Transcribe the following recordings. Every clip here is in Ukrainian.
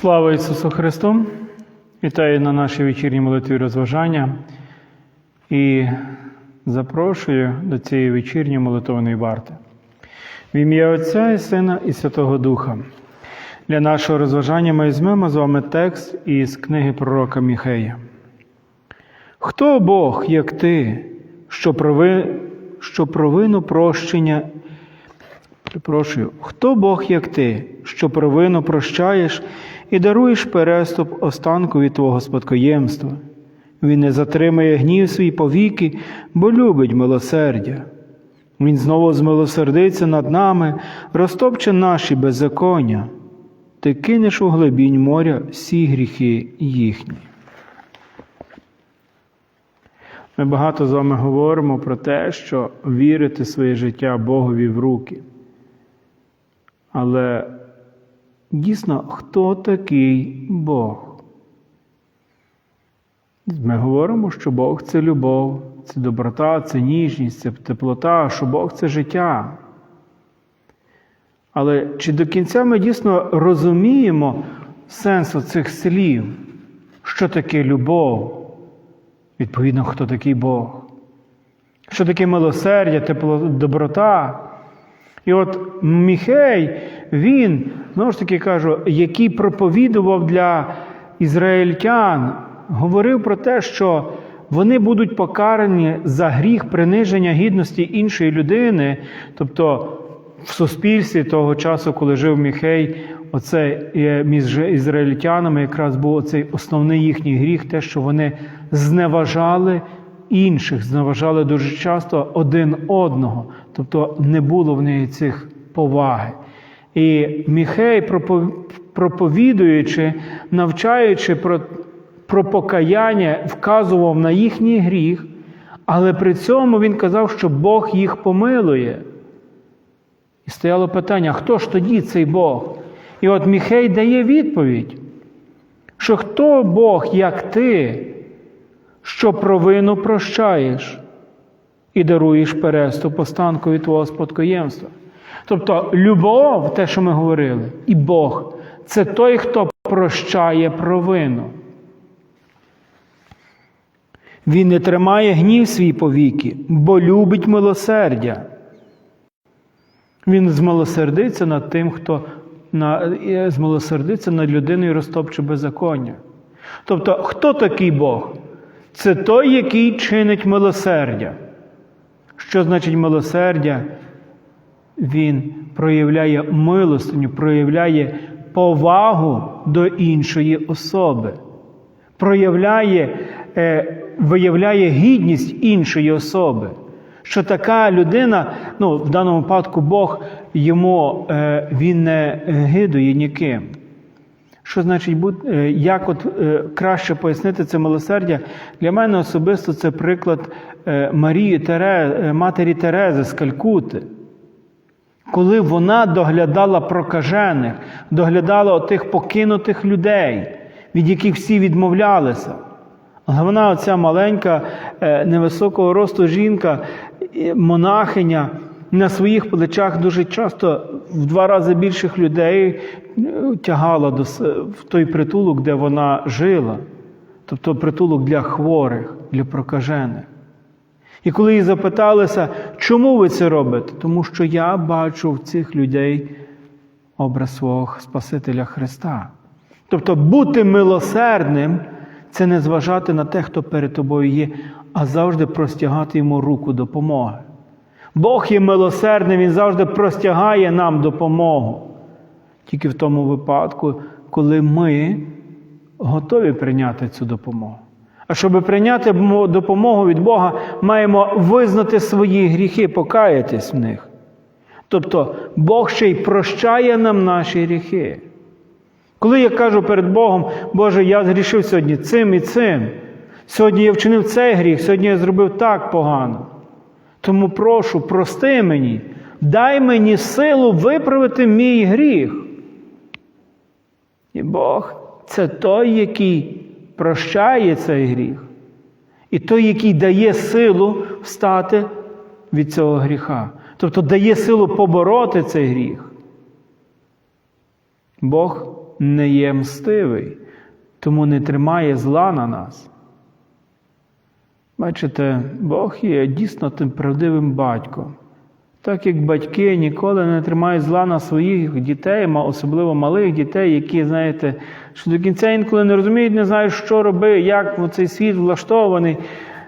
Слава Ісусу Христу! Вітаю на нашій вечірній молитві розважання і запрошую до цієї вечірньої молитовної варти. В ім'я Отця і Сина і Святого Духа. Для нашого розважання ми візьмемо з вами текст із книги пророка Міхея. Хто Бог, як ти, що прови... що провину прощення Припрошую, хто Бог, як ти, що провину прощаєш і даруєш переступ останкові Твого спадкоємства? Він не затримає гнів свій повіки, бо любить милосердя. Він знову змилосердиться над нами, розтопче наші беззаконня. Ти кинеш у глибінь моря всі гріхи їхні. Ми багато з вами говоримо про те, що вірити своє життя Богові в руки. Але дійсно, хто такий Бог? Ми говоримо, що Бог це любов, це доброта, це ніжність, це теплота, що Бог це життя. Але чи до кінця ми дійсно розуміємо сенс цих слів? Що таке любов? Відповідно, хто такий Бог? Що таке милосердя, тепло, доброта? І от Міхей, він, знову ж таки кажу, який проповідував для ізраїльтян, говорив про те, що вони будуть покарані за гріх приниження гідності іншої людини, тобто в суспільстві того часу, коли жив Міхей, оце між ізраїльтянами якраз був оцей основний їхній гріх, те, що вони зневажали інших, зневажали дуже часто один одного, тобто не було в неї цих поваги. І Міхей, проповідуючи, навчаючи про, про покаяння, вказував на їхній гріх, але при цьому він казав, що Бог їх помилує. І стояло питання: хто ж тоді цей Бог? І от Міхей дає відповідь, що хто Бог, як ти, що провину прощаєш і даруєш переступ останкові твого спадкоємства. Тобто любов, те, що ми говорили, і Бог це той, хто прощає провину. Він не тримає гнів свій повіки, бо любить милосердя. Він змилосердиться над тим, хто на, змилосердиться над людиною розтопче беззаконня. Тобто, хто такий Бог? Це той, який чинить милосердя. Що значить милосердя? Він проявляє милостиню, проявляє повагу до іншої особи, проявляє, е, виявляє гідність іншої особи. Що така людина, ну, в даному випадку Бог йому е, він не гидує ніким. Що значить, як от краще пояснити це милосердя? Для мене особисто це приклад Марії Терези, матері Терези з Калькути. Коли вона доглядала прокажених, доглядала отих покинутих людей, від яких всі відмовлялися. Але вона, оця маленька, невисокого росту жінка, монахиня, на своїх плечах дуже часто в два рази більших людей тягала до, в той притулок, де вона жила, тобто притулок для хворих, для прокажених. І коли її запиталися, чому ви це робите? Тому що я бачу в цих людей образ свого Спасителя Христа. Тобто бути милосердним це не зважати на те, хто перед тобою є, а завжди простягати йому руку допомоги. Бог є милосердний, Він завжди простягає нам допомогу. Тільки в тому випадку, коли ми готові прийняти цю допомогу. А щоб прийняти допомогу від Бога, маємо визнати свої гріхи, покаятись в них. Тобто Бог ще й прощає нам наші гріхи. Коли я кажу перед Богом, Боже, я згрішив сьогодні цим і цим, сьогодні я вчинив цей гріх, сьогодні я зробив так погано. Тому прошу, прости мені, дай мені силу виправити мій гріх. І Бог це той, який прощає цей гріх. І той, який дає силу встати від цього гріха. Тобто дає силу побороти цей гріх. Бог не є мстивий, тому не тримає зла на нас. Бачите, Бог є дійсно тим правдивим батьком. Так як батьки ніколи не тримають зла на своїх дітей, особливо малих дітей, які, знаєте, що до кінця інколи не розуміють, не знають, що робити, як цей світ влаштований.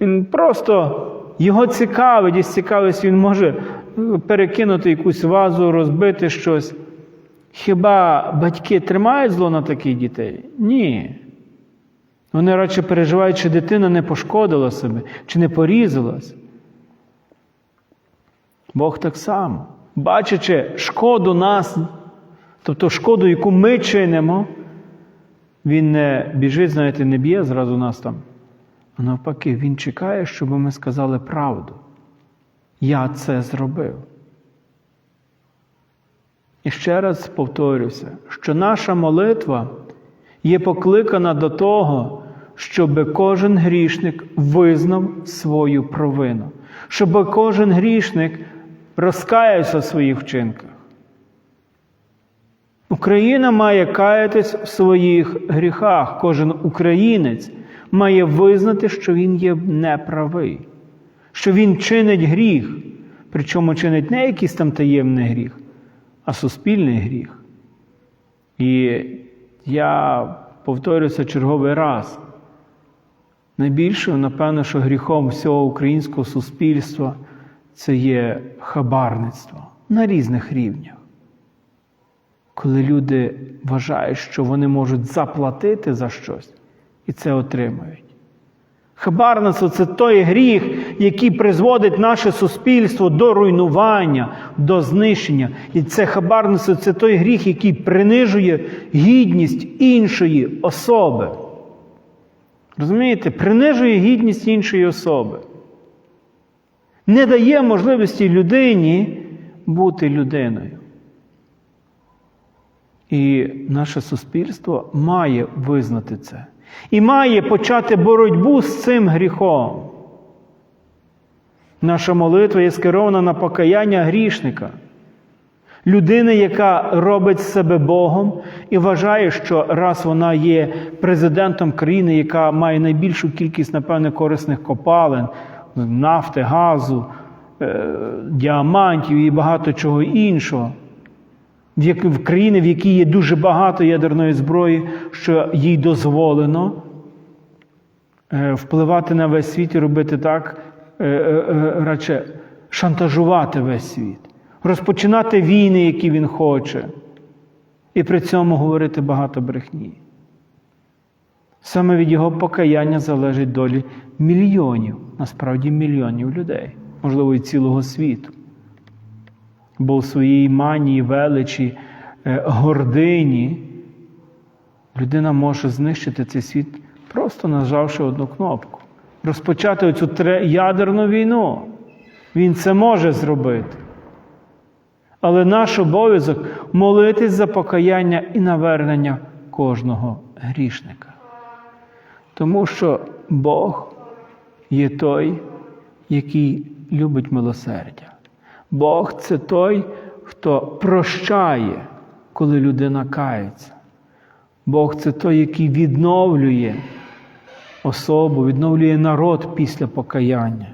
Він просто його цікавить, і з цікавістю він може е, перекинути якусь вазу, розбити щось. Хіба батьки тримають зло на таких дітей? Ні. Вони радше переживають, чи дитина не пошкодила себе, чи не порізалась. Бог так само, бачачи шкоду нас, тобто шкоду, яку ми чинимо, Він не біжить, знаєте, не б'є зразу нас там. А навпаки, Він чекає, щоб ми сказали правду. Я це зробив. І ще раз повторюся, що наша молитва є покликана до того, щоб кожен грішник визнав свою провину, щоб кожен грішник розкаявся в своїх вчинках. Україна має каятись в своїх гріхах. Кожен українець має визнати, що він є неправий, що він чинить гріх, причому чинить не якийсь там таємний гріх, а суспільний гріх. І я повторюся черговий раз. Найбільше, напевно, що гріхом всього українського суспільства це є хабарництво на різних рівнях. Коли люди вважають, що вони можуть заплатити за щось і це отримають. Хабарництво це той гріх, який призводить наше суспільство до руйнування, до знищення. І це хабарництво це той гріх, який принижує гідність іншої особи. Розумієте, принижує гідність іншої особи. Не дає можливості людині бути людиною. І наше суспільство має визнати це. І має почати боротьбу з цим гріхом. Наша молитва є скерована на покаяння грішника, людини, яка робить себе Богом і вважає, що раз вона є президентом країни, яка має найбільшу кількість, напевне, корисних копалин, нафти, газу, е, діамантів і багато чого іншого. В країни, в якій є дуже багато ядерної зброї, що їй дозволено е, впливати на весь світ і робити так, е, радше шантажувати весь світ, розпочинати війни, які він хоче, і при цьому говорити багато брехні. Саме від його покаяння залежить долі мільйонів, насправді мільйонів людей, можливо, і цілого світу. Бо в своїй манії, величі, е, гордині людина може знищити цей світ, просто нажавши одну кнопку. Розпочати оцю ядерну війну. Він це може зробити. Але наш обов'язок молитись за покаяння і навернення кожного грішника. Тому що Бог є той, який любить милосердя. Бог це той, хто прощає, коли людина кається. Бог це той, який відновлює особу, відновлює народ після покаяння.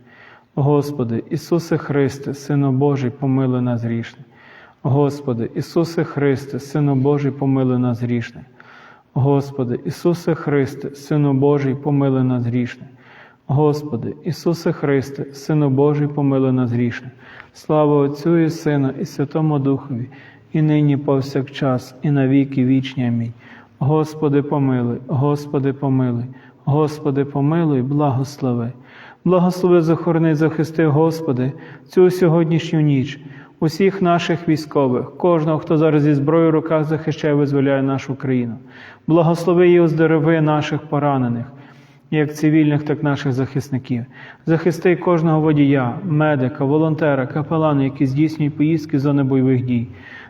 Господи, Ісусе Христе, Сину Божий, помилуй нас грішних. Господи, Ісусе Христе, Сину Божий, помилуй нас грішних. Господи, Ісусе Христе, Сину Божий, помилуй нас грішне. Господи, Ісусе Христе, Сину Божий, помилуй нас грішне. Слава Отцю і Сину, і Святому Духові, і нині повсякчас, і на віки вічні. Амінь. Господи, помилуй, Господи, помилуй, Господи, помилуй, благослови. Благослови, захорони, захисти, Господи, цю сьогоднішню ніч, усіх наших військових, кожного, хто зараз зі зброєю в руках захищає, визволяє нашу країну. Благослови і оздорови наших поранених, як цивільних, так і наших захисників. Захисти кожного водія, медика, волонтера, капелана, які здійснюють поїздки з зони бойових дій,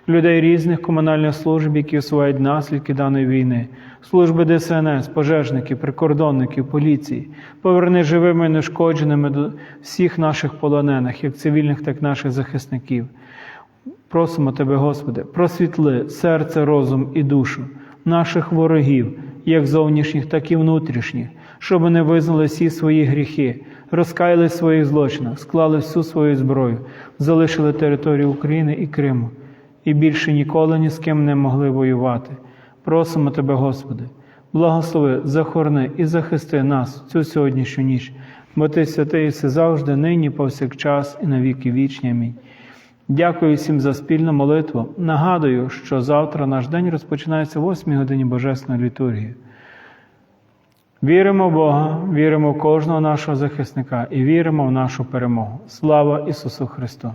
людей різних комунальних служб, які усувають наслідки даної війни, служби ДСНС, пожежників, прикордонників, поліції, поверни живими і нешкодженими до всіх наших полонених, як цивільних, так і наших захисників. Просимо Тебе, Господи, просвітли серце, розум і душу наших ворогів, як зовнішніх, так і внутрішніх, щоб вони визнали всі свої гріхи, розкаяли в своїх злочинах, склали всю свою зброю, залишили територію України і Криму, і більше ніколи ні з ким не могли воювати. Просимо Тебе, Господи, благослови, захорони і захисти нас цю сьогоднішню ніч, бо Ти святий все завжди, нині, повсякчас і на віки вічні. Амінь. Дякую всім за спільну молитву. Нагадую, що завтра наш день розпочинається о 8 годині Божественної літургії. Віримо в Бога, віримо в кожного нашого захисника і віримо в нашу перемогу. Слава Ісусу Христу!